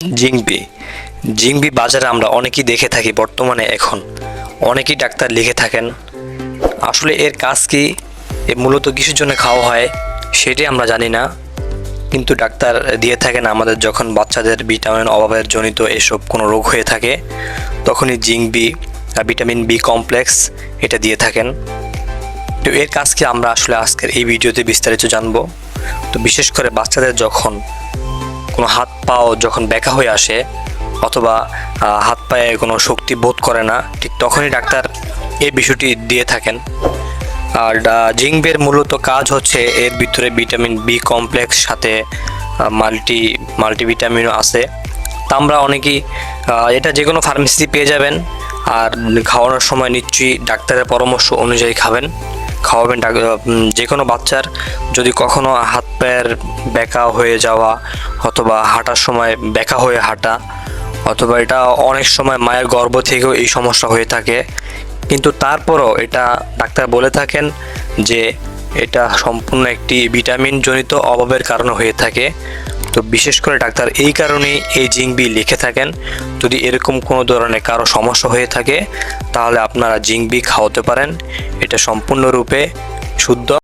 জিংবি। জিংবি বাজারে আমরা অনেকেই দেখে থাকি বর্তমানে এখন। অনেকেই ডাক্তার লিখে থাকেন। আসলে এর কাজ কি? এ মূলত কিসের জন্য খাওয়া হয়? সেটি আমরা জানি না। কিন্তু ডাক্তার দিয়ে থাকেন আমাদের যখন বাচ্চাদের ভিটামিন অভাবের জনিত এসব কোনো রোগ হয়ে থাকে, তখনই জিংবি ভিটামিন বি কমপ্লেক্স এটা দিয়ে থাকেন। তো এর কাজকে আমরা আসলে আজকের এই ভিডিওতে বিস্তারিত জানব। তো বিশেষ করে বাচ্চাদের যখন কোনো হাত পাও যখন ব্যাকা হয়ে আসে, অথবা হাত পায়ে কোনো শক্তি বোধ করে না, ঠিক তখনই ডাক্তার এই বিষয়টি দিয়ে থাকেন। আর জিংবের মূলত কাজ হচ্ছে এর ভিতরে ভিটামিন বি কমপ্লেক্স সাথে মাল্টি, মাল্টিভিটামিনও আছে। তা আমরা অনেকেই এটা যে কোনো ফার্মেসি পেয়ে যাবেন, আর খাওয়ানোর সময় নিশ্চয়ই ডাক্তারের পরামর্শ অনুযায়ী খাবেন। খাওয়াবেন যে কোনো বাচ্চার যদি কখনো হাত পায়ের ব্যাকা হয়ে যাওয়া অথবা হাঁটার সময় ব্যাকা হয়ে হাঁটা, অথবা এটা অনেক সময় মায়ের গর্ভ থেকেও এই সমস্যা হয়ে থাকে। কিন্তু তারপরও এটা ডাক্তার বলে থাকেন যে এটা সম্পূর্ণ একটি ভিটামিন জনিত অভাবের কারণে হয়ে থাকে। তো বিশেষ করে ডাক্তার এই কারণেই এই জিংবি লিখে থাকেন, যদি এরকম কোনো ধরনের কারও সমস্যা হয়ে থাকে, তাহলে আপনারা জিংবি খাওয়াতে পারেন। এটা সম্পূর্ণরূপে শুদ্ধ।